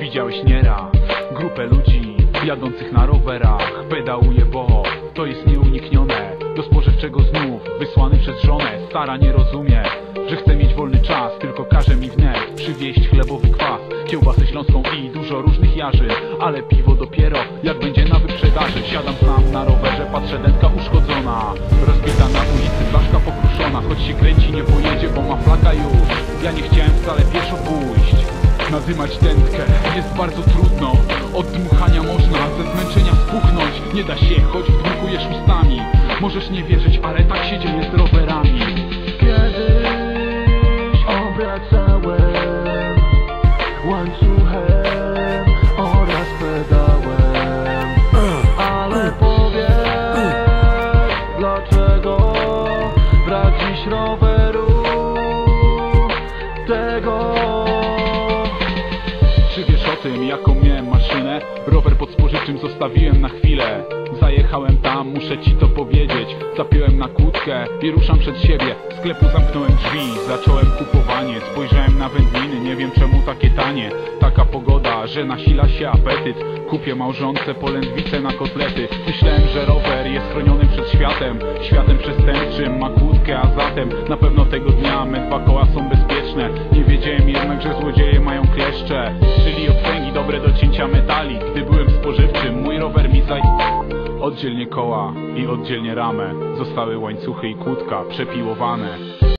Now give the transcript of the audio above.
widziałeś nieraz Grupę ludzi jadących na rowerach. Pedałuje, bo to jest nieuniknione. Do spożywczego znów wysłany przez żonę. Stara nie rozumie, że chce mieć wolny czas. Tylko każe mi wnet przywieźć chlebowy kwas. Kiełbasę śląską i dużo różnych jarzyn Ale piwo dopiero jak będzie na wyprzedaży. Siadam sam na rowerze, patrzę dętka uszkodzona. Rozbita na ulicy, flaszka pokruszona. Choć się kręci nie pojedzie, bo ma flaka już. Ja nie chciałem wcale pieszo pójść Nadymać dętkę jest bardzo trudno Od dmuchania można ze zmęczenia spuchnąć. Nie da się, choć dmuchujesz ustami. Możesz nie wierzyć, ale tak się dzieje z rowerami. Kiedyś obracałem łańcuchem oraz pedałem. Ale powiedz dlaczego brak dziś roweru? Tego tym, jaką miałem maszynę? Rower pod spożywczym zostawiłem na chwilę. Zajechałem tam, muszę ci to powiedzieć. Zapiąłem na kłódkę i ruszam przed siebie. W sklepu zamknąłem drzwi, zacząłem kupowanie. Spojrzałem na wędliny, nie wiem czemu takie tanie. Taka pogoda, że nasila się apetyt. Kupię małżonce polędwice na kotlety. Myślałem, że rower jest chroniony przed światem. Światem przestępczym, ma kłódkę, a zatem Na Nie wiedziałem jednak, że złodzieje mają kleszcze. Czyli odpęgi dobre do cięcia metali. Gdy byłem spożywczym, mój rower mi zaj... Oddzielnie koła i oddzielnie ramę Zostały łańcuchy i kłódka przepiłowane